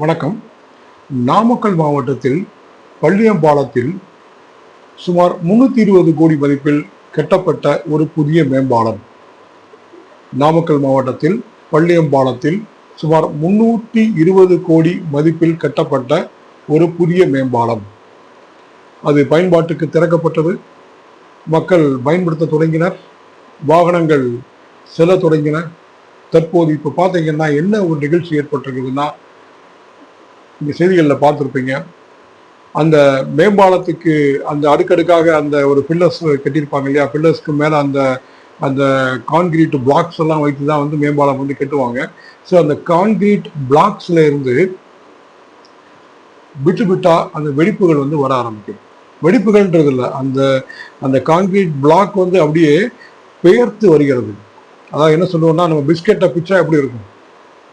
வணக்கம். நாமக்கல் மாவட்டத்தில் பள்ளியம்பாலத்தில் சுமார் முன்னூத்தி இருபது கோடி மதிப்பில் கட்டப்பட்ட ஒரு புதிய மேம்பாலம். நாமக்கல் மாவட்டத்தில் பள்ளியம்பாலத்தில் சுமார் முன்னூற்றி இருபது கோடி மதிப்பில் கட்டப்பட்ட ஒரு புதிய மேம்பாலம். அது பயன்பாட்டுக்கு திறக்கப்பட்டது. மக்கள் பயன்படுத்த தொடங்கினர். வாகனங்கள் செல்ல தொடங்கின. தற்போது இப்போ பார்த்தீங்கன்னா என்ன ஒரு நிகழ்ச்சி ஏற்பட்டிருக்குதுன்னா நீங்கள் செய்திகளில் பார்த்துருப்பீங்க. அந்த மேம்பாலத்துக்கு அந்த அடுக்கடுக்காக அந்த ஒரு பில்லர்ஸ் கட்டியிருப்பாங்க இல்லையா? பில்லர்ஸ்க்கு மேலே அந்த அந்த கான்கிரீட் பிளாக்ஸ் எல்லாம் வைத்து தான் வந்து மேம்பாலம் வந்து கட்டுவாங்க. ஸோ அந்த கான்கிரீட் பிளாக்ஸில் இருந்து விட்டு விட்டா அந்த வெடிப்புகள் வந்து வர ஆரம்பிக்கும். வெடிப்புகள்ன்றது இல்லை அந்த அந்த கான்கிரீட் பிளாக் வந்து அப்படியே பெயர்த்து வருகிறது. அதாவது என்ன சொல்லுவோம்னா நம்ம பிஸ்கெட்டை பிச்சா எப்படி இருக்கும்?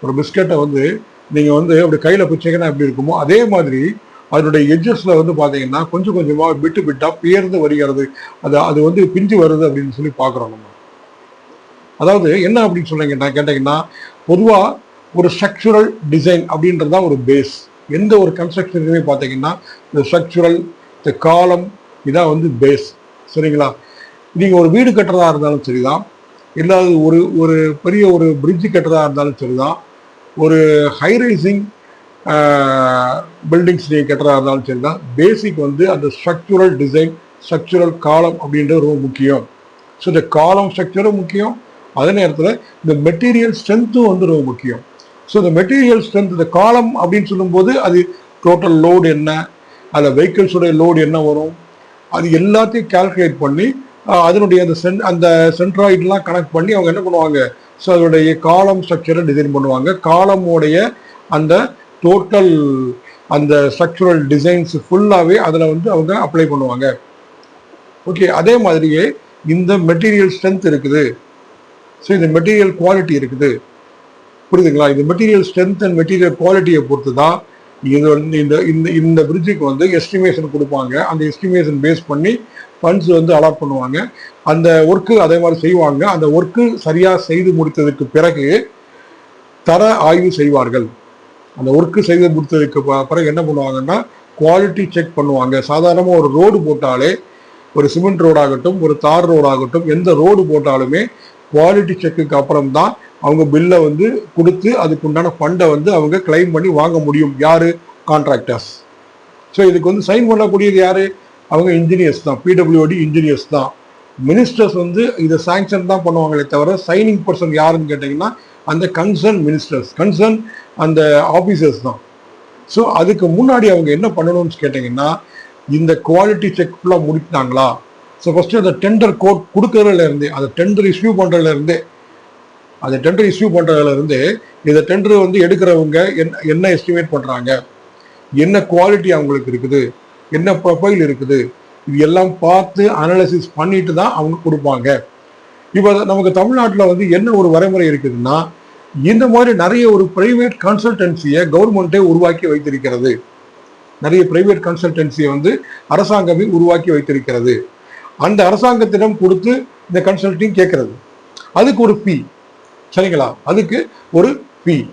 ஒரு பிஸ்கெட்டை வந்து நீங்கள் வந்து அப்படி கையில் பிச்சைங்கன்னா எப்படி இருக்குமோ அதே மாதிரி அதனுடைய எட்ஜஸ்ல வந்து பார்த்தீங்கன்னா கொஞ்சம் கொஞ்சமாக விட்டு விட்டால் பேர்ந்து வருகிறது. அது அது வந்து பிஞ்சு வருது அப்படின்னு சொல்லி பார்க்குறோம் நம்ம. அதாவது என்ன அப்படின்னு சொன்னீங்கன்னா கேட்டீங்கன்னா பொதுவாக ஒரு ஸ்ட்ரக்சுரல் டிசைன் அப்படின்றது தான் ஒரு பேஸ் எந்த ஒரு கன்ஸ்ட்ரக்ஷனுமே பார்த்தீங்கன்னா இந்த ஸ்ட்ரக்சுரல் இந்த காலம் இதான் வந்து பேஸ் சரிங்களா? நீங்கள் ஒரு வீடு கட்டுறதா இருந்தாலும் சரிதான். இல்லாத ஒரு ஒரு பெரிய ஒரு பிரிட்ஜ் கட்டுறதா இருந்தாலும் சரிதான். ஒரு ஹைரைசிங் பில்டிங்ஸ் நீங்கள் கட்டுறதா இருந்தாலும் சரிதான். பேசிக் வந்து அந்த ஸ்ட்ரக்சுரல் டிசைன் ஸ்ட்ரக்சுரல் காலம் அப்படின்றது ரொம்ப முக்கியம். ஸோ இந்த காலம் ஸ்ட்ரக்சரும் முக்கியம். அதே நேரத்தில் இந்த மெட்டீரியல் ஸ்ட்ரென்த்தும் வந்து ரொம்ப முக்கியம். ஸோ இந்த மெட்டீரியல் ஸ்ட்ரென்த் இந்த காலம் அப்படின்னு சொல்லும்போது அது டோட்டல் லோடு என்ன அதில் வெஹிக்கிள்ஸுடைய லோடு என்ன வரும் அது எல்லாத்தையும் கால்குலேட் பண்ணி அதனுடைய அந்த சென் அந்த சென்ட்ராய்டெலாம் கனெக்ட் பண்ணி அவங்க என்ன பண்ணுவாங்க ஸோ அதனுடைய காலம் ஸ்ட்ரக்சரை டிசைன் பண்ணுவாங்க. காலமுடைய அந்த டோட்டல் அந்த ஸ்ட்ரக்சுரல் டிசைன்ஸ் ஃபுல்லாகவே அதில் வந்து அவங்க அப்ளை பண்ணுவாங்க. ஓகே அதே மாதிரியே இந்த மெட்டீரியல் ஸ்ட்ரென்த் இருக்குது. ஸோ இந்த மெட்டீரியல் குவாலிட்டி இருக்குது. புரியுதுங்களா? இந்த மெட்டீரியல் ஸ்ட்ரென்த் அண்ட் மெட்டீரியல் குவாலிட்டியை பொறுத்து தான் இது வந்து இந்த இந்த இந்த பிரிட்ஜுக்கு வந்து எஸ்டிமேஷன் கொடுப்பாங்க. அந்த எஸ்டிமேஷன் பேஸ் பண்ணி ஃபண்ட்ஸ் வந்து அலாட் பண்ணுவாங்க. அந்த ஒர்க்கு அதே மாதிரி செய்வாங்க. அந்த ஒர்க்கு சரியாக செய்து முடித்ததுக்கு பிறகு தர ஆய்வு செய்வார்கள். அந்த ஒர்க்கு செய்து முடித்ததுக்கு பிறகு என்ன பண்ணுவாங்கன்னா குவாலிட்டி செக் பண்ணுவாங்க. சாதாரணமாக ஒரு ரோடு போட்டாலே ஒரு சிமெண்ட் ரோடாகட்டும் ஒரு தார் ரோடாகட்டும் எந்த ரோடு போட்டாலுமே குவாலிட்டி செக்குக்கு அப்புறம் தான் அவங்க பில்லை வந்து கொடுத்து அதுக்குண்டான ஃபண்டை வந்து அவங்க கிளைம் பண்ணி வாங்க முடியும். யார்? கான்ட்ராக்டர்ஸ் ஸோ இதுக்கு வந்து சைன் பண்ணக்கூடியது யார்? அவங்க இன்ஜினியர்ஸ் தான். பிடபிள்யூடி இன்ஜினியர்ஸ் தான். மினிஸ்டர்ஸ் வந்து இதை சாங்ஷன் தான் பண்ணுவாங்களே தவிர சைனிங் பர்சன் யாருன்னு கேட்டிங்கன்னா அந்த கன்சர்ன் மினிஸ்டர்ஸ் கன்சர்ன் அந்த ஆஃபீஸர்ஸ் தான். ஸோ அதுக்கு முன்னாடி அவங்க என்ன பண்ணணும்னு கேட்டிங்கன்னா இந்த குவாலிட்டி செக் ஃபுல்லாக முடித்தாங்களா ஸோ ஃபஸ்ட்டு அந்த டெண்டர் கோட் கொடுக்கறதுல இருந்தே அந்த டெண்டர் இஷ்யூ பண்ணுறதுல இருந்தே அந்த டெண்டர் இஷ்யூ பண்ணுறதுல இந்த டெண்டர் வந்து எடுக்கிறவங்க என்ன என்ன எஸ்டிமேட் பண்ணுறாங்க என்ன குவாலிட்டி அவங்களுக்கு இருக்குது? என்ன ப்ரொஃபைல் இருக்குது? இது எல்லாம் பார்த்து அனாலிசிஸ் பண்ணிட்டு தான் அவங்க கொடுப்பாங்க. இப்போ நமக்கு தமிழ்நாட்டில் வந்து என்ன ஒரு வரைமுறை இருக்குதுன்னா இந்த மாதிரி நிறைய ஒரு பிரைவேட் கன்சல்டன்சியை கவர்மெண்ட்டே உருவாக்கி வைத்திருக்கிறது. நிறைய பிரைவேட் கன்சல்டன்சியை வந்து அரசாங்கமே உருவாக்கி வைத்திருக்கிறது. அந்த அரசாங்கத்திடம் கொடுத்து இந்த கன்சல்டிங் கேட்கறது. அதுக்கு ஒரு பி சரிங்களா? அதுக்கு ஒரு பி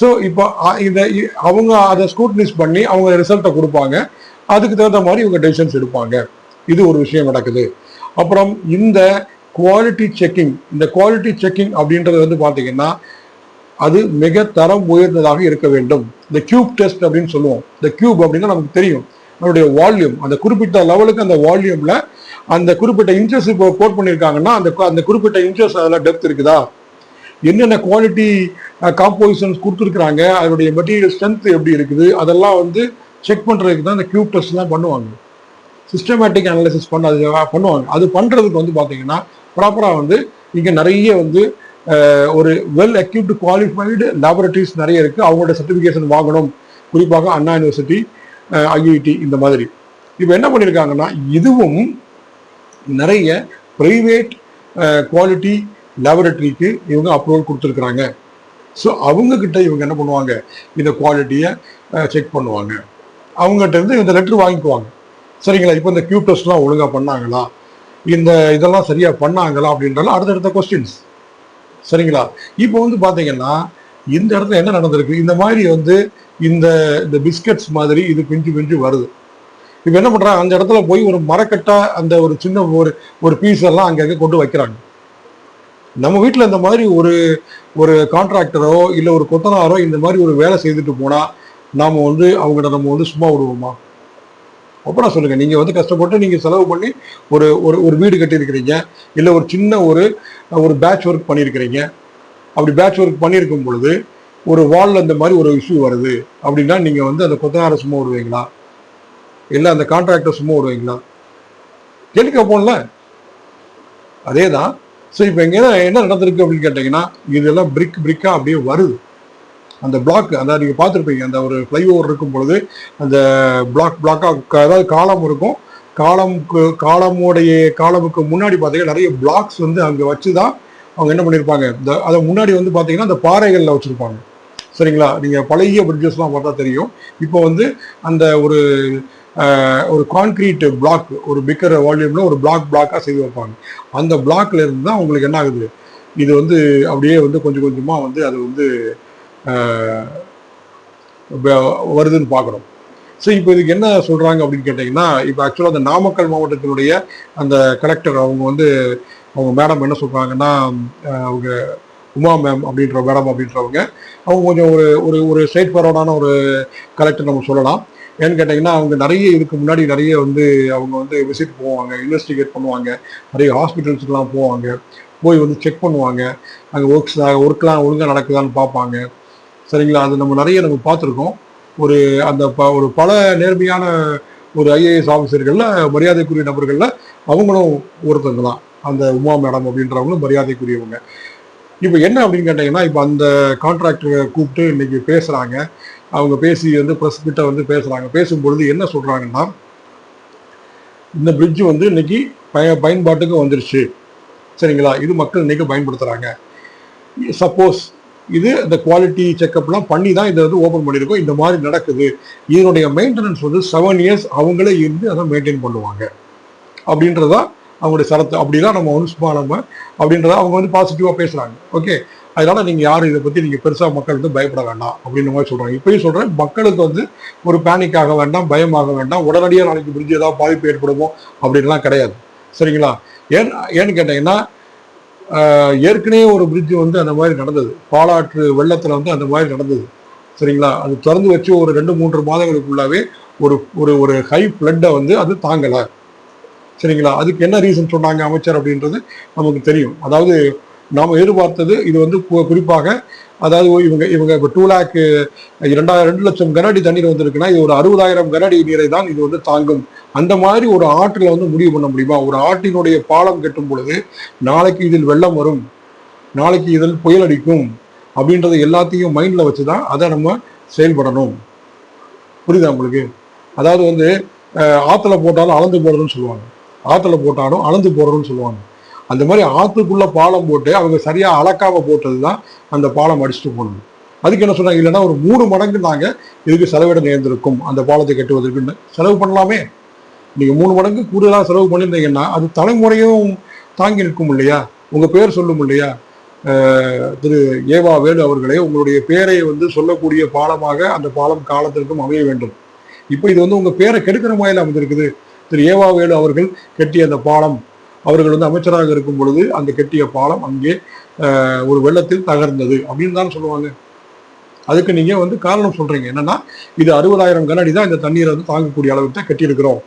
ஸோ இப்போ இந்த இ- அவங்க அதை ஸ்கூட்னிஸ் பண்ணி அவங்க ரிசல்ட்டை கொடுப்பாங்க. அதுக்கு தகுந்த மாதிரி இவங்க டெசிஷன்ஸ் எடுப்பாங்க. இது ஒரு விஷயம் நடக்குது. அப்புறம் இந்த குவாலிட்டி செக்கிங் இந்த குவாலிட்டி செக்கிங் அப்படின்றது வந்து பார்த்தீங்கன்னா அது மிக தரம் உயர்ந்ததாக இருக்க வேண்டும். இந்த கியூப் டெஸ்ட் அப்படின்னு சொல்லுவோம். இந்த கியூப் அப்படின்னா நமக்கு தெரியும். நம்மளுடைய வால்யூம் அந்த குறிப்பிட்ட லெவலுக்கு அந்த வால்யூம்ல அந்த குறிப்பிட்ட இன்ச்சஸ் இப்போ போட் பண்ணியிருக்காங்கன்னா அந்த அந்த குறிப்பிட்ட இன்ச்சஸ் அதில் டெப்த் இருக்குதா? என்னென்ன குவாலிட்டி காம்போசிஷன்ஸ் கொடுத்துருக்குறாங்க? அதனுடைய மெட்டீரியல் ஸ்ட்ரென்த் எப்படி இருக்குது? அதெல்லாம் வந்து செக் பண்ணுறதுக்கு தான் இந்த கியூப் டெஸ்ட்லாம் பண்ணுவாங்க. சிஸ்டமேட்டிக் அனாலிசிஸ் பண்ண அது பண்ணுவாங்க. அது பண்ணுறதுக்கு வந்து பார்த்தீங்கன்னா ப்ராப்பராக வந்து இங்கே நிறைய வந்து ஒரு வெல் எக்யூப்டு குவாலிஃபைடு லேபரட்டரிஸ் நிறைய இருக்குது அவங்களோட சர்டிஃபிகேஷன் வாங்கணும். குறிப்பாக அண்ணா யூனிவர்சிட்டி ஐஐடி இந்த மாதிரி. இப்போ என்ன பண்ணியிருக்காங்கன்னா இதுவும் நிறைய ப்ரைவேட் குவாலிட்டி லேபரட்டரிக்கு இவங்க அப்ரூவல் கொடுத்துருக்குறாங்க. ஸோ அவங்கக்கிட்ட இவங்க என்ன பண்ணுவாங்க? இந்த குவாலிட்டியை செக் பண்ணுவாங்க. அவங்ககிட்ட இருந்து இந்த லெட்ரு வாங்கிக்குவாங்க. சரிங்களா? இப்போ இந்த கியூ டெஸ்ட்லாம் ஒழுங்காக பண்ணாங்களா? இந்த இதெல்லாம் சரியாக பண்ணாங்களா? அப்படின்றாலும் அடுத்தடுத்த கொஸ்டின்ஸ் சரிங்களா? இப்போ வந்து பார்த்தீங்கன்னா இந்த இடத்துல என்ன நடந்திருக்கு? இந்த மாதிரி வந்து இந்த இந்த பிஸ்கட்ஸ் மாதிரி இது பிஞ்சு பிஞ்சு வருது. இப்போ என்ன பண்ணுறாங்க அந்த இடத்துல போய் ஒரு மரக்கட்டா அந்த ஒரு சின்ன ஒரு ஒரு பீஸ் எல்லாம் அங்கங்கே கொண்டு வைக்கிறாங்க. நம்ம வீட்டில் இந்த மாதிரி ஒரு ஒரு கான்ட்ராக்டரோ இல்லை ஒரு கொத்தனாரோ இந்த மாதிரி ஒரு வேலை செய்துட்டு போனால் நாம் வந்து அவங்கள்ட்ட நம்ம வந்து சும்மா விடுவோமா? அப்புறம் சொல்லுங்க. நீங்க வந்து கஷ்டப்பட்டு நீங்க செலவு பண்ணி ஒரு ஒரு ஒரு வீடு கட்டியிருக்கிறீங்க இல்லை ஒரு சின்ன ஒரு ஒரு பேட்ச் ஒர்க் பண்ணியிருக்கிறீங்க. அப்படி பேட்ச் ஒர்க் பண்ணியிருக்கும் பொழுது ஒரு வாலில் இந்த மாதிரி ஒரு இஷ்யூ வருது அப்படின்னா நீங்கள் வந்து அந்த கொத்தனாரை சும்மா விடுவீங்களா? இல்லை அந்த கான்ட்ராக்டர் சும்மா விடுவீங்களா? கேள்வி கேட்போம்ல அதே தான் ஸோ இப்போ எங்கே என்ன நடந்திருக்கு அப்படின்னு கேட்டிங்கன்னா இதெல்லாம் பிரிக் பிரிக்காக அப்படியே வருது. அந்த பிளாக் அந்த நீங்கள் பார்த்துருப்பீங்க அந்த ஒரு ஃப்ளைஓவர் இருக்கும் பொழுது அந்த பிளாக் பிளாக்காக அதாவது காலம் இருக்கும். காலமுக்கு காலமுடைய காலமுக்கு முன்னாடி பார்த்தீங்கன்னா நிறைய பிளாக்ஸ் வந்து அங்கே வச்சு தான் அவங்க என்ன பண்ணியிருப்பாங்க இந்த அதை முன்னாடி வந்து பார்த்தீங்கன்னா அந்த பாறைகளில் வச்சுருப்பாங்க. சரிங்களா? நீங்கள் பழைய பிரிட்ஜஸ்லாம் பார்த்தா தெரியும். இப்போ வந்து அந்த ஒரு ஒரு கான்கிரீட் பிளாக் ஒரு பிக்கர் வால்யூம்ல ஒரு பிளாக் பிளாக்காக செய்து வைப்பாங்க. அந்த பிளாக்ல இருந்து தான் உங்களுக்கு என்ன ஆகுது? இது வந்து அப்படியே வந்து கொஞ்சம் கொஞ்சமாக வந்து அது வந்து வருதுன்னு பார்க்குறோம். ஸோ இப்போ இதுக்கு என்ன சொல்கிறாங்க அப்படின்னு கேட்டிங்கன்னா இப்போ ஆக்சுவலாக அந்த நாமக்கல் மாவட்டத்தினுடைய அந்த கலெக்டர் அவங்க வந்து அவங்க மேடம் என்ன சொல்கிறாங்கன்னா அவங்க உமா மேம் அப்படின்ற மேடம் அப்படின்றவங்க அவங்க கொஞ்சம் ஒரு ஒரு ஒரு ஸ்ட்ரைட் ஃபார்வர்டான ஒரு கலெக்டர் நம்ம சொல்லலாம். ஏன்னு கேட்டிங்கன்னா அவங்க நிறைய இதுக்கு முன்னாடி நிறைய வந்து அவங்க வந்து விசிட் போவாங்க இன்வெஸ்டிகேட் பண்ணுவாங்க. நிறைய ஹாஸ்பிட்டல்ஸ்க்கெலாம் போவாங்க. போய் வந்து செக் பண்ணுவாங்க. அங்கே ஒர்க்ஸ் ஒர்க்லாம் ஒழுங்காக நடக்குதான்னு பார்ப்பாங்க. சரிங்களா? அது நம்ம நிறைய நம்ம பார்த்துருக்கோம். ஒரு அந்த ப ஒரு பல நேர்மையான ஒரு ஐஏஎஸ் ஆஃபீஸர்களில் மரியாதைக்குரிய நபர்களில் அவங்களும் ஒருத்தவங்க தான். அந்த உமா மேடம் அப்படின்றவங்களும் மரியாதைக்குரியவங்க. இப்போ என்ன அப்படின்னு கேட்டிங்கன்னா இப்போ அந்த கான்ட்ராக்டரை கூப்பிட்டு இன்னைக்கு பேசுகிறாங்க அவங்க பேசி வந்து ப்ரெஸ் கிட்ட வந்து பேசுகிறாங்க பேசும்பொழுது என்ன சொல்கிறாங்கன்னா இந்த பிரிட்ஜு வந்து இன்னைக்கு பய பயன்பாட்டுக்கு வந்துருச்சு. சரிங்களா? இது மக்கள் இன்னைக்கு பயன்படுத்துகிறாங்க சப்போஸ் இது இந்த குவாலிட்டி செக்அப்லாம் பண்ணி தான் இதை வந்து ஓப்பன் பண்ணியிருக்கோம். இந்த மாதிரி நடக்குது. இதனுடைய மெயின்டெனன்ஸ் வந்து செவன் இயர்ஸ் அவங்களே இருந்து அதை மெயின்டைன் பண்ணுவாங்க. அப்படின்றதா அவங்களுடைய சரத்தை அப்படிலாம் நம்ம வந்து நம்ம அப்படின்றத அவங்க வந்து பாசிட்டிவாக பேசுகிறாங்க ஓகே அதனால நீங்கள் யாரும் இதை பற்றி நீங்கள் பெருசாக மக்கள் வந்து பயப்பட வேண்டாம் அப்படின்ற மாதிரி சொல்கிறாங்க இப்பயும் சொல்கிறேன் மக்களுக்கு வந்து ஒரு பேனிக்காக வேண்டாம் பயமாக வேண்டாம் உடனடியாக நாளைக்கு பிரிட்ஜ் ஏதாவது பாதிப்பு ஏற்படுமோ அப்படின்லாம் கிடையாது. சரிங்களா? ஏன் ஏன்னு கேட்டிங்கன்னா ஏற்கனவே ஒரு பிரிட்ஜ் வந்து அந்த மாதிரி நடந்தது. பாலாற்று வெள்ளத்தில் வந்து அந்த மாதிரி நடந்தது. சரிங்களா? அது திறந்து வச்சு ஒரு ரெண்டு மூன்று மாதங்களுக்குள்ளாவே ஒரு ஒரு ஒரு ஹை ஃப்ளட்டை வந்து அது தாங்கலை. சரிங்களா? அதுக்கு என்ன ரீசன் சொன்னாங்க அமைச்சர் அப்படின்றது நமக்கு தெரியும். அதாவது நாம் எதிர்பார்த்தது இது வந்து கு- குறிப்பாக அதாவது இவங்க இவங்க இப்போ டூ லேக் இரண்டாயிரம் ரெண்டு லட்சம் கனஅடி தண்ணீர் வந்திருக்குன்னா இது ஒரு அறுபதாயிரம் கனஅடி நீரை தான் இது வந்து தாங்கும். அந்த மாதிரி ஒரு ஆற்றில் வந்து முடிவு பண்ண முடியுமா? ஒரு ஆற்றினுடைய பாலம் கட்டும் பொழுது நாளைக்கு இதில் வெள்ளம் வரும் நாளைக்கு இதில் புயல் அடிக்கும் அப்படின்றத எல்லாத்தையும் மைண்டில் வச்சு தான் அதை நம்ம செயல்படணும். புரியுதா உங்களுக்கு? அதாவது வந்து ஆற்றுல போட்டாலும் அளந்து போடுறதுன்னு சொல்லுவாங்க. ஆற்றுல போட்டாலும் அளந்து போடுறோம்னு சொல்லுவாங்க. அந்த மாதிரி ஆற்றுக்குள்ளே பாலம் போட்டு அவங்க சரியாக அளக்காமல் போட்டது தான் அந்த பாலம் அடிச்சுட்டு போனது. அதுக்கு என்ன சொன்னாங்க? இல்லைன்னா ஒரு மூணு மடங்கு நாங்கள் இதுக்கு செலவிட நேர்ந்திருக்கும். அந்த பாலத்தை கட்டுவதற்குன்னு செலவு பண்ணலாமே. நீங்கள் மூணு மடங்கு கூடுதலாக செலவு பண்ணியிருந்தீங்கன்னா அது தலைமுறையும் தாங்கி நிற்கும் இல்லையா? உங்கள் பேர் சொல்லும் இல்லையா? திரு ஏவா வேலு அவர்களே உங்களுடைய பேரை வந்து சொல்லக்கூடிய பாலமாக அந்த பாலம் காலத்திற்கும் அமைய வேண்டும். இப்போ இது வந்து உங்கள் பேரை கெடுக்கிற மாதிரி அமைந்திருக்குது திரு ஏவா வேலு அவர்கள் கெட்டிய அந்த பாலம் அவர்கள் வந்து அமைச்சராக இருக்கும் பொழுது அந்த கெட்டிய பாலம் அங்கே ஒரு வெள்ளத்தில் தகர்ந்தது அப்படின்னு தான் சொல்லுவாங்க. அதுக்கு நீங்க வந்து காரணம் சொல்றீங்க. என்னன்னா இது அறுபதாயிரம் கனஅடி தான் இந்த தண்ணீரை வந்து தாங்கக்கூடிய அளவுக்கு தான் கட்டியிருக்கிறோம்.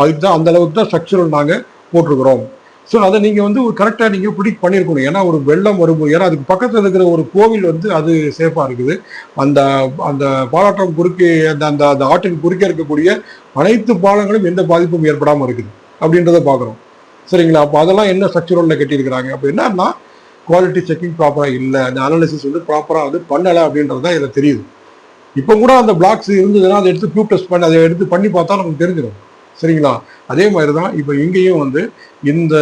அதுக்கு தான் அந்த அளவுக்கு தான் ஸ்ட்ரக்சரல் நாங்கள் போட்டிருக்கிறோம். ஸோ அதை நீங்கள் வந்து ஒரு கரெக்டாக நீங்கள் ப்ரிடிக் பண்ணியிருக்கணும் ஏன்னா ஒரு வெள்ளம் வரும்போது ஏன்னா அதுக்கு பக்கத்தில் இருக்கிற ஒரு கோவில் வந்து அது சேஃபாக இருக்குது. அந்த அந்த பாலாட்டம் குறுக்கே அந்த அந்த அந்த ஆற்றின் குறுக்கே இருக்கக்கூடிய அனைத்து பாலங்களும் எந்த பாதிப்பும் ஏற்படாமல் இருக்குது. அப்படின்றத பார்க்குறோம். சரிங்களா? அப்போ அதெல்லாம் என்ன ஸ்ட்ரக்சரலில் கட்டியிருக்கிறாங்க? அப்போ என்னன்னா குவாலிட்டி செக்கிங் ப்ராப்பராக இல்லை. அந்த அனாலிசிஸ் வந்து ப்ராப்பராக வந்து பண்ணலை அப்படின்றது தான் இதில் தெரியுது. இப்போ கூட அந்த பிளாக்ஸ் இருந்ததுன்னா அதை எடுத்து க்யூப் டெஸ்ட் பண்ணி அதை எடுத்து பண்ணி பார்த்தா நமக்கு தெரிஞ்சிடும். சரிங்களா? அதே மாதிரி தான் இப்போ இங்கேயும் வந்து இந்த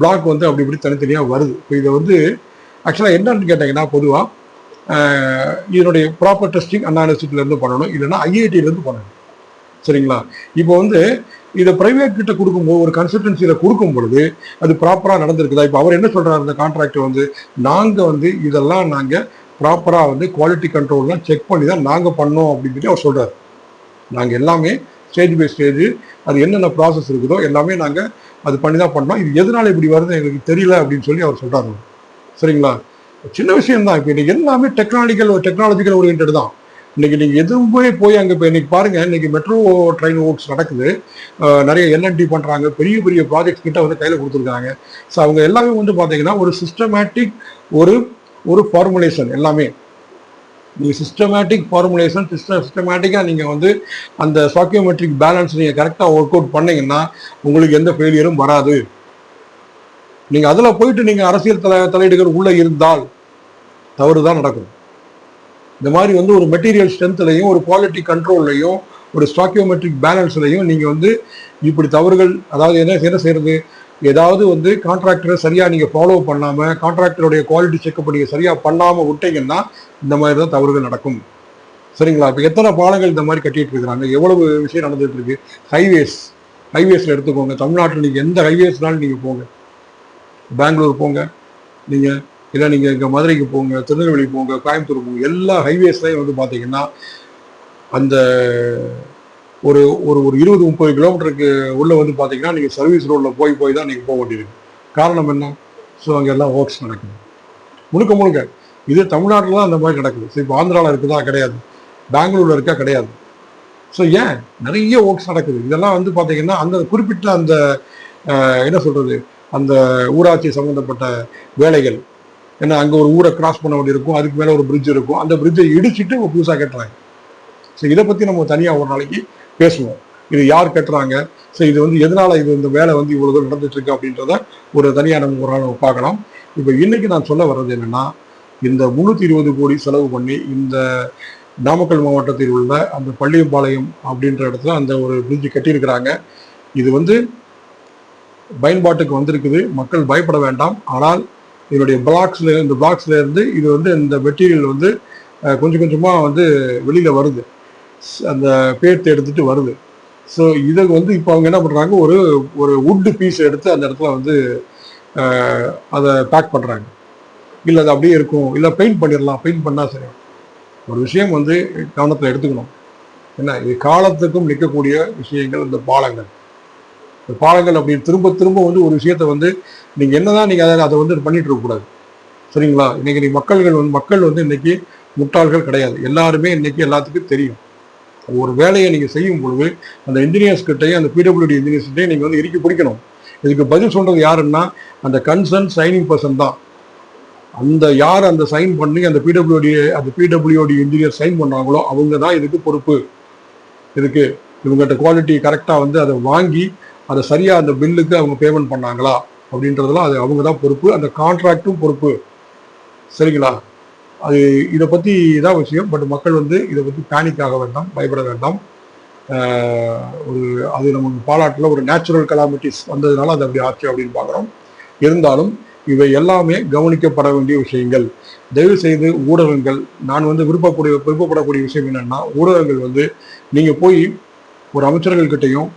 பிளாக் வந்து அப்படி இப்படி தனித்தனியாக வருது. இப்போ இதை வந்து ஆக்சுவலாக என்னன்னு கேட்டிங்கன்னா பொதுவாக இதனுடைய ப்ராப்பர் டெஸ்டிங் அண்ணா யூனிவர்சிட்டிலேருந்து பண்ணணும். இல்லைன்னா ஐஐடியிலேருந்து பண்ணணும். சரிங்களா? இப்போ வந்து இதை பிரைவேட் கிட்ட கொடுக்கும்போது ஒரு கன்சல்டன்சியில் கொடுக்கும் பொழுது அது ப்ராப்பராக நடந்திருக்குதா? இப்போ அவர் என்ன சொல்கிறார் அந்த கான்ட்ராக்டர் வந்து நாங்கள் வந்து இதெல்லாம் நாங்கள் ப்ராப்பராக வந்து குவாலிட்டி கண்ட்ரோல்லாம் செக் பண்ணி தான் நாங்கள் பண்ணோம் அப்படின்னு சொல்லி அவர் சொல்கிறார் நாங்கள் எல்லாமே ஸ்டேஜ் பை ஸ்டேஜ் அது என்னென்ன ப்ராசஸ் இருக்குதோ எல்லாமே நாங்கள் அது பண்ணி தான் பண்ணோம். இது எதனால் இப்படி வருது எங்களுக்கு தெரியல அப்படின்னு சொல்லி அவர் சொல்கிறாரு சரிங்களா? சின்ன விஷயம் தான் இப்போ இன்னைக்கு எல்லாமே டெக்னாலஜிக்கல் டெக்னாலஜிக்கல் ஓரியன்ட் தான். இன்னைக்கு நீங்கள் எதுவுமே போய் அங்கே இப்போ இன்னைக்கு பாருங்க இன்னைக்கு மெட்ரோ ட்ரெயின் ஒர்க்ஸ் நடக்குது. நிறைய எல்என்டி பண்ணுறாங்க பெரிய பெரிய ப்ராஜெக்ட்ஸ் கிட்ட வந்து கையில் கொடுத்துருக்காங்க. ஸோ அவங்க எல்லாமே வந்து பார்த்தீங்கன்னா ஒரு சிஸ்டமேட்டிக் ஒரு ஒரு ஃபார்முலேஷன் எல்லாமே. நீங்கள் சிஸ்டமேட்டிக் ஃபார்முலேஷன் சிஸ்டம் சிஸ்டமேட்டிக்காக நீங்கள் வந்து அந்த சாக்கியோமெட்ரிக் பேலன்ஸ் நீங்கள் கரெக்டாக ஒர்க் அவுட் பண்ணீங்கன்னா உங்களுக்கு எந்த ஃபெயிலியரும் வராது. நீங்கள் அதில் போயிட்டு நீங்கள் அரசியல் தலை தலையீடுகள் உள்ளே இருந்தால் தவறு தான் நடக்கும். இந்த மாதிரி வந்து ஒரு மெட்டீரியல் ஸ்ட்ரென்த்லையும் ஒரு குவாலிட்டி கண்ட்ரோல்லையும் ஒரு ஸ்டாக்கியோமெட்ரிக் பேலன்ஸ்லையும் நீங்கள் வந்து இப்படி தவறுகள் அதாவது என்ன என்ன செய்கிறது ஏதாவது வந்து கான்ட்ராக்டரை சரியாக நீங்கள் ஃபாலோ பண்ணாமல் கான்ட்ராக்டருடைய குவாலிட்டி செக்அப் நீங்கள் சரியாக பண்ணாமல் விட்டீங்கன்னா இந்த மாதிரி தான் தவறுகள் நடக்கும். சரிங்களா? இப்போ எத்தனை பாலங்கள் இந்த மாதிரி கட்டிகிட்டு இருக்கிறாங்க? எவ்வளவு விஷயம் நடந்துகிட்டு இருக்கு? ஹைவேஸ் ஹைவேஸில் எடுத்துக்கோங்க. தமிழ்நாட்டில் நீங்கள் எந்த ஹைவேஸ்னாலும் நீங்கள் போங்க. பெங்களூர் போங்க. நீங்கள் இல்லை நீங்கள் இங்கே மதுரைக்கு போங்க திருநெல்வேலி போங்க கோயம்புத்தூர் போங்க எல்லா ஹைவேஸ்லையும் வந்து பார்த்தீங்கன்னா அந்த ஒரு ஒரு ஒரு இருபது முப்பது கிலோமீட்டருக்கு உள்ளே வந்து பார்த்தீங்கன்னா நீங்கள் சர்வீஸ் ரோட்டில் போய் போய் தான் நீங்கள் போக வேண்டியிருக்கு காரணம் என்ன? ஸோ அங்கே எல்லாம் ஒர்க்ஸ் நடக்குது. முழுக்க முழுக்க. இது தமிழ்நாட்டில் தான் அந்த மாதிரி நடக்குது. ஸோ இப்போ ஆந்திராவில் இருக்குதா? கிடையாது. பெங்களூரில் இருக்கா? கிடையாது. ஸோ ஏன்? நிறைய ஒர்க்ஸ் நடக்குது. இதெல்லாம் வந்து பார்த்தீங்கன்னா அந்த குறிப்பிட்ட அந்த என்ன சொல்கிறது அந்த ஊராட்சி சம்மந்தப்பட்ட வேலைகள். ஏன்னா அங்கே ஒரு ஊரை கிராஸ் பண்ண வேண்டி இருக்கும். அதுக்கு மேலே ஒரு பிரிட்ஜ் இருக்கும். அந்த பிரிட்ஜை இடிச்சிட்டு புதுசாக கட்டுறாங்க. ஸோ இதை பற்றி நம்ம தனியாக ஒரு நாளைக்கு பேசுவோம். இது யார் கட்டுறாங்க? ஸோ இது வந்து எதனால இது இந்த வேலை வந்து இவ்வளோ தூரம் நடந்துட்டு இருக்கு அப்படின்றத ஒரு தனியாக நம்ம ஒரு நாள் பார்க்கலாம். இப்போ இன்னைக்கு நான் சொல்ல வர்றது என்னன்னா இந்த முந்நூற்றி இருபது கோடி செலவு பண்ணி இந்த நாமக்கல் மாவட்டத்தில் உள்ள அந்த பள்ளியம்பாளையம் அப்படின்ற இடத்துல அந்த ஒரு பிரிட்ஜ் கட்டியிருக்கிறாங்க. இது வந்து பயன்பாட்டுக்கு வந்திருக்குது. மக்கள் பயப்பட வேண்டாம். ஆனால் இதனுடைய பிளாக்ஸ்ல இந்த பிளாக்ஸ்ல இருந்து இது வந்து இந்த மெட்டீரியல் வந்து கொஞ்சம் கொஞ்சமாக வந்து வெளியில் வருது. அந்த பேர்த்து எடுத்துட்டு வருது. ஸோ இதை வந்து இப்போ அவங்க என்ன பண்ணுறாங்க ஒரு ஒரு வுட்டு பீஸ் எடுத்து அந்த இடத்துல வந்து அதை பேக் பண்ணுறாங்க இல்லை அது அப்படியே இருக்கும். இல்லை பெயிண்ட் பண்ணிடலாம் பெயிண்ட் பண்ணால் சரி. ஒரு விஷயம் வந்து கவனத்தில் எடுத்துக்கணும். என்ன இது காலத்துக்கும் நிற்கக்கூடிய விஷயங்கள் இந்த பாலங்கள். இந்த பாலங்கள் அப்படி திரும்ப திரும்ப வந்து ஒரு விஷயத்த வந்து நீங்க என்னதான் நீங்கள் அதை அதை வந்து பண்ணிட்டு இருக்கக்கூடாது சரிங்களா? இன்னைக்கு நீ மக்கள்கள் வந்து மக்கள் வந்து இன்னைக்கு முட்டாள்கள் கிடையாது. எல்லாருமே இன்னைக்கு எல்லாத்துக்கும் தெரியும். ஒரு வேலையை நீங்கள் செய்யும் பொழுது அந்த இன்ஜினியர்ஸ் கிட்டையும் அந்த பிடபிள்யூடி இன்ஜினியர்ஸ் கிட்டையும் நீங்கள் வந்து இறுக்கி பிடிக்கணும். இதுக்கு பதில் சொல்கிறது யாருன்னா அந்த கன்சர்ன் சைனிங் பர்சன் தான். அந்த யார் அந்த சைன் பண்ணி அந்த பிடபிள்யூடி அந்த பிடபிள்யூடி இன்ஜினியர் சைன் பண்ணாங்களோ அவங்க தான் இதுக்கு பொறுப்பு. இதுக்கு இவங்ககிட்ட குவாலிட்டி கரெக்டாக வந்து அதை வாங்கி அதை சரியாக அந்த பில்லுக்கு அவங்க பேமெண்ட் பண்ணாங்களா அப்படின்றதெல்லாம் அது அவங்க தான் பொறுப்பு. அந்த கான்ட்ராக்டும் பொறுப்பு. சரிங்களா? அது இதை பற்றி இதான் விஷயம். பட் மக்கள் வந்து இதை பற்றி பேனிக் ஆக வேண்டாம் பயப்பட வேண்டாம். ஒரு அது நமக்கு பாலாட்டில் ஒரு நேச்சுரல் கலாமிட்டிஸ் வந்ததுனால அது அப்படி ஆச்சு அப்படின்னு பார்க்குறோம். இருந்தாலும் இவை எல்லாமே கவனிக்கப்பட வேண்டிய விஷயங்கள். தயவு செய்து ஊடகங்கள் நான் வந்து விருப்பக்கூடிய விருப்பப்படக்கூடிய விஷயம் என்னென்னா ஊடகங்கள் வந்து நீங்கள் போய் ஒரு அமைச்சர்கள்கிட்டையும்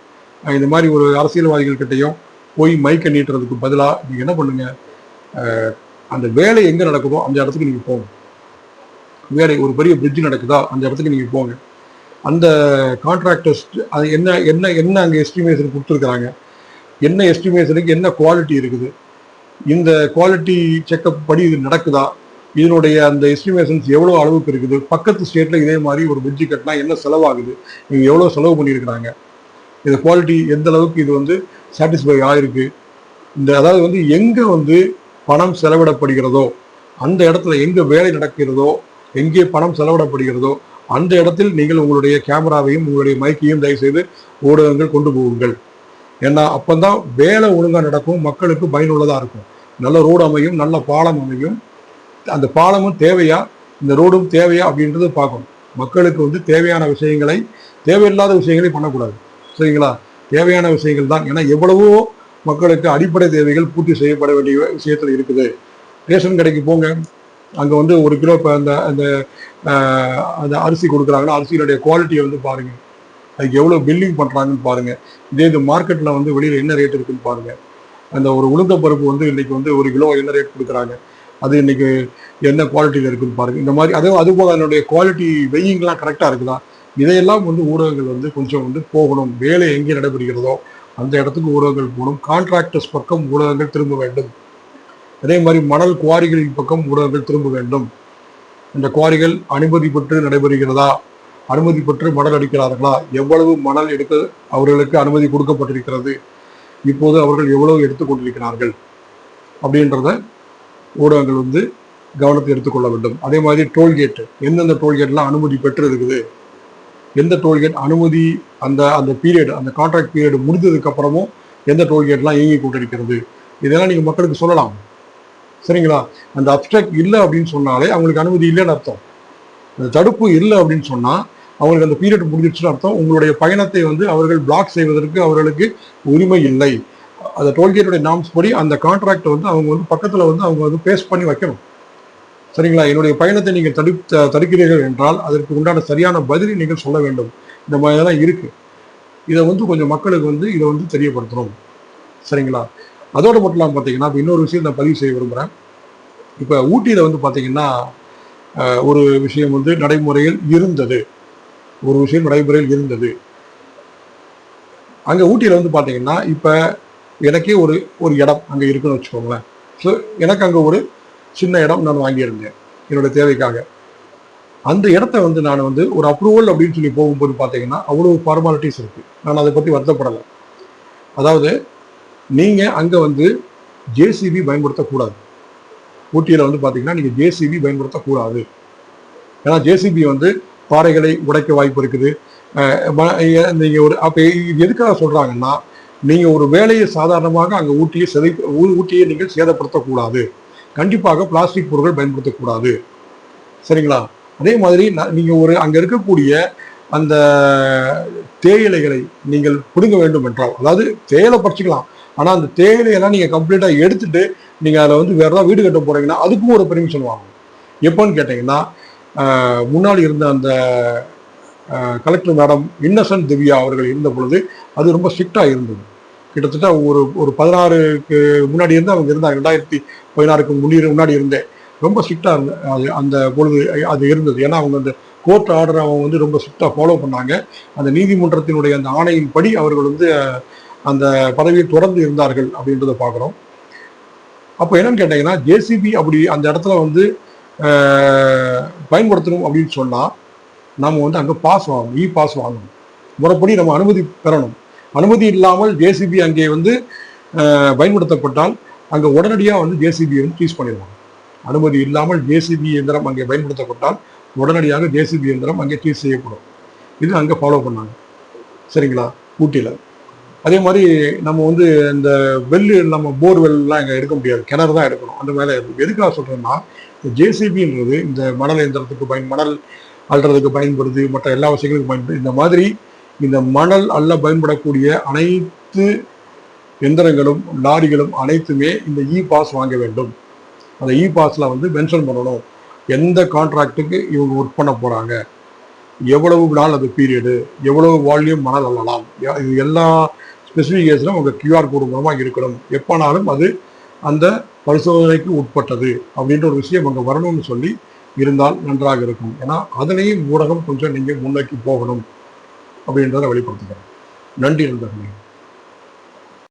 இந்த மாதிரி ஒரு அரசியல்வாதிகள்கிட்டையும் போய் மைக்கை நீட்டுறதுக்கு பதிலாக நீங்கள் என்ன பண்ணுங்கள் அந்த வேலை எங்கே நடக்குதோ அந்த இடத்துக்கு நீங்கள் போகும் வேலை ஒரு பெரிய பிரிட்ஜ் நடக்குதா? அந்த இடத்துக்கு நீங்க போங்க. அந்த கான்ட்ராக்டர்ஸ் அது என்ன என்ன என்ன அங்கே எஸ்டிமேஷன் கொடுத்துருக்குறாங்க? என்ன எஸ்டிமேஷனுக்கு என்ன குவாலிட்டி இருக்குது? இந்த குவாலிட்டி செக்கப் படி இது நடக்குதா? இதனுடைய அந்த எஸ்டிமேஷன்ஸ் எவ்வளோ அளவுக்கு இருக்குது? பக்கத்து ஸ்டேட்டில் இதே மாதிரி ஒரு பிரிட்ஜு கட்டினா என்ன செலவாகுது? இவங்க எவ்வளோ செலவு பண்ணியிருக்கிறாங்க? இந்த குவாலிட்டி எந்த அளவுக்கு இது வந்து சாட்டிஸ்ஃபை ஆயிருக்கு? இந்த அதாவது வந்து எங்கே வந்து பணம் செலவிடப்படுகிறதோ அந்த இடத்துல எங்கே வேலை நடக்கிறதோ எங்கே பணம் செலவிடப்படுகிறதோ அந்த இடத்தில் நீங்கள் உங்களுடைய கேமராவையும் உங்களுடைய மைக்கையும் தயவுசெய்து ஊடகங்கள் கொண்டு போகுங்கள். ஏன்னா அப்பந்தான் வேலை ஒழுங்காக நடக்கும் மக்களுக்கு பயனுள்ளதாக இருக்கும். நல்ல ரோடு அமையும் நல்ல பாலம் அமையும். அந்த பாலமும் தேவையா? இந்த ரோடும் தேவையா? அப்படின்றது பார்க்கணும். மக்களுக்கு வந்து தேவையான விஷயங்களை தேவையில்லாத விஷயங்களை பண்ணக்கூடாது. சரிங்களா? தேவையான விஷயங்கள் தான். ஏன்னா எவ்வளவோ மக்களுக்கு அடிப்படை தேவைகள் பூர்த்தி செய்யப்பட வேண்டிய விஷயத்தில் இருக்குது. ரேஷன் கடைக்கு போங்க. அங்க வந்து ஒரு கிலோ இப்போ அந்த அந்த அந்த அரிசி கொடுக்குறாங்கன்னா அரிசியினுடைய குவாலிட்டியை வந்து பாருங்க. அதுக்கு எவ்வளோ பில்லிங் பண்றாங்கன்னு பாருங்க. இதே இது மார்க்கெட்ல வந்து வெளியில என்ன ரேட் இருக்குன்னு பாருங்க. அந்த ஒரு உளுந்த பருப்பு வந்து இன்னைக்கு வந்து ஒரு கிலோ என்ன ரேட் கொடுக்குறாங்க? அது இன்னைக்கு என்ன குவாலிட்டியில் இருக்குன்னு பாருங்க. இந்த மாதிரி அதுவும் அதுபோல் அதனுடைய குவாலிட்டி வெயிங்லாம் கரெக்டாக இருக்குதா? இதையெல்லாம் வந்து ஊடகங்கள் வந்து கொஞ்சம் வந்து போகணும். வேலை எங்கே நடைபெறுகிறதோ அந்த இடத்துக்கு ஊடகங்கள் போகணும். கான்ட்ராக்டர்ஸ் பக்கம் ஊடகங்கள் திரும்ப வேண்டும். அதே மாதிரி மணல் குவாரிகளின் பக்கம் ஊடகங்கள் திரும்ப வேண்டும். இந்த குவாரிகள் அனுமதி பெற்று நடைபெறுகிறதா? அனுமதி பெற்று மணல் அடிக்கிறார்களா? எவ்வளவு மணல் எடுக்க அவர்களுக்கு அனுமதி கொடுக்கப்பட்டிருக்கிறது? இப்போது அவர்கள் எவ்வளவு எடுத்துக்கொண்டிருக்கிறார்கள் அப்படின்றத ஊடகங்கள் வந்து கவனத்தை எடுத்துக்கொள்ள வேண்டும். அதே மாதிரி டோல்கேட் எந்தெந்த டோல்கேட்லாம் அனுமதி பெற்று இருக்குது எந்த டோல்கேட் அனுமதி அந்த அந்த பீரியட் அந்த கான்ட்ராக்ட் பீரியட் முடிந்ததுக்கு அப்புறமும் எந்த டோல்கேட்லாம் இயங்கி கொண்டிருக்கிறது? இதெல்லாம் நீங்கள் மக்களுக்கு சொல்லலாம். சரிங்களா? அந்த அப்டிராக்ட் இல்லை அப்படின்னு சொன்னாலே அவங்களுக்கு அனுமதி இல்லைன்னு அர்த்தம். அந்த தடுப்பு இல்லை அப்படின்னு சொன்னால் அவங்களுக்கு அந்த பீரியட் முடிஞ்சிடுச்சுன்னு அர்த்தம். உங்களுடைய பயணத்தை வந்து அவர்கள் பிளாக் செய்வதற்கு அவர்களுக்கு உரிமை இல்லை. அந்த டோல்கேட்டுடைய நாம்ஸ் படி அந்த கான்ட்ராக்டை வந்து அவங்க வந்து பக்கத்தில் வந்து அவங்க வந்து பேஸ் பண்ணி வைக்கணும். சரிங்களா? என்னுடைய பயணத்தை நீங்கள் தடு தடுக்கிறீர்கள் என்றால் அதற்கு உண்டான சரியான பதிலை நீங்கள் சொல்ல வேண்டும். இந்த மாதிரிலாம் இருக்குது இதை வந்து கொஞ்சம் மக்களுக்கு வந்து இதை வந்து தெரியப்படுத்தணும். சரிங்களா? அதோட மட்டும் இல்லாமல் பார்த்தீங்கன்னா இப்போ இன்னொரு விஷயம் நான் பதிவு செய்ய விரும்புகிறேன் இப்போ ஊட்டியில் வந்து பார்த்தீங்கன்னா ஒரு விஷயம் வந்து நடைமுறையில் இருந்தது. ஒரு விஷயம் நடைமுறையில் இருந்தது. அங்கே ஊட்டியில் வந்து பார்த்தீங்கன்னா இப்போ எனக்கே ஒரு ஒரு இடம் அங்கே இருக்குன்னு வச்சுக்கோங்களேன். ஸோ எனக்கு அங்கே ஒரு சின்ன இடம் நான் வாங்கியிருந்தேன் என்னோட தேவைக்காக. அந்த இடத்த வந்து நான் வந்து ஒரு அப்ரூவல் அப்படின்னு சொல்லி போகும்போது பார்த்தீங்கன்னா அவ்வளோ ஃபார்மாலிட்டிஸ் இருக்குது நான் அதை பற்றி வருத்தப்படலை. அதாவது நீங்கள் அங்கே வந்து ஜேசிபி பயன்படுத்தக்கூடாது. ஊட்டியில் வந்து பார்த்தீங்கன்னா நீங்கள் ஜேசிபி பயன்படுத்தக்கூடாது. ஏன்னா ஜேசிபி வந்து பாறைகளை உடைக்க வாய்ப்பு இருக்குது. நீங்கள் ஒரு அப்போ இது எதுக்காக சொல்கிறாங்கன்னா நீங்கள் ஒரு வேலையை சாதாரணமாக அங்கே ஊட்டியை செதை ஊட்டியை நீங்கள் சேதப்படுத்தக்கூடாது. கண்டிப்பாக பிளாஸ்டிக் பொருட்கள் பயன்படுத்தக்கூடாது. சரிங்களா? அதே மாதிரி நீங்கள் ஒரு அங்கே இருக்கக்கூடிய அந்த தேயிலைகளை நீங்கள் பிடுங்க வேண்டும் என்றால் அதாவது தேயிலை பறிச்சுக்கலாம். ஆனால் அந்த தேயிலையெல்லாம் நீங்கள் கம்ப்ளீட்டாக எடுத்துட்டு நீங்கள் அதில் வந்து வேற ஏதாவது வீடு கட்ட போறீங்கன்னா அதுக்கும் ஒரு பெர்மிஷன் வாங்கணும். எப்போன்னு கேட்டிங்கன்னா முன்னாடி இருந்த அந்த கலெக்டர் மேடம் இன்னசென்ட் திவ்யா அவர்கள் இருந்த பொழுது அது ரொம்ப ஸ்ட்ரிக்டாக இருந்தது. கிட்டத்தட்ட ஒரு ஒரு பதினாறுக்கு முன்னாடி இருந்து அவங்க இருந்தாங்க. ரெண்டாயிரத்தி பதினாறுக்கு முன்னாடி முன்னாடி இருந்தேன் ரொம்ப ஸ்ட்ரிக்டாக இருந்த அது அந்த பொழுது அது இருந்தது. ஏன்னா அவங்க அந்த கோர்ட் ஆர்டர் அவங்க வந்து ரொம்ப ஸ்ட்ரிக்டாக ஃபாலோ பண்ணாங்க. அந்த நீதிமன்றத்தினுடைய அந்த ஆணையின்படி அவர்கள் வந்து அந்த பதவியில் தொடர்ந்து இருந்தார்கள் அப்படின்றத பார்க்குறோம். அப்போ என்னன்னு கேட்டிங்கன்னா ஜேசிபி அப்படி அந்த இடத்துல வந்து பயன்படுத்தணும் அப்படின்னு சொன்னால் நம்ம வந்து அங்கே பாஸ் வாங்கணும் இ பாஸ் வாங்கணும். முறைப்படி நம்ம அனுமதி பெறணும். அனுமதி இல்லாமல் ஜேசிபி அங்கே வந்து பயன்படுத்தப்பட்டால் அங்கே உடனடியாக வந்து ஜேசிபியை வந்து சீஸ் பண்ணிடுவாங்க. அனுமதி இல்லாமல் ஜேசிபி இயந்திரம் அங்கே பயன்படுத்தப்பட்டால் உடனடியாக ஜேசிபி இயந்திரம் அங்கே சீஸ் செய்யப்படும். இது அங்கே ஃபாலோ பண்ணாங்க. சரிங்களா? ஊட்டியில். அதே மாதிரி நம்ம வந்து இந்த வெல் நம்ம போர்வெல்லாம் இங்கே எடுக்க முடியாது. கிணறு தான் எடுக்கணும். அந்த வேலை எதுக்காக சொல்கிறேன்னா இந்த ஜேசிபின்றது இந்த மணல் இயந்திரத்துக்கு பயன் மணல் அள்ளுறதுக்கு பயன்படுது மற்ற எல்லா விஷயங்களுக்கும் பயன்படுது. இந்த மாதிரி இந்த மணல் அள்ள பயன்படக்கூடிய அனைத்து எந்திரங்களும் லாரிகளும் அனைத்துமே இந்த இ பாஸ் வாங்க வேண்டும். அந்த இ பாஸில் வந்து மென்ஷன் பண்ணணும். எந்த கான்ட்ராக்டுக்கு இவங்க ஒர்க் பண்ண போகிறாங்க எவ்வளவு நாள் அது பீரியடு எவ்வளவு வால்யூம் மணல் அள்ளலாம்? இது எல்லா ஸ்பெசிஃபிகேஷனும் உங்கள் கியூஆர் கோடு மூலமாக இருக்கணும். எப்பனாலும் அது அந்த பரிசோதனைக்கு உட்பட்டது அப்படின்ற ஒரு விஷயம் அங்கே வரணும்னு சொல்லி இருந்தால் நன்றாக இருக்கும். ஏன்னா அதனையும் ஊடகம் கொஞ்சம் நீங்கள் முன்னோக்கி போகணும் அப்படின்றத வெளிப்படுத்துகிறேன். நன்றி நண்பர்களே.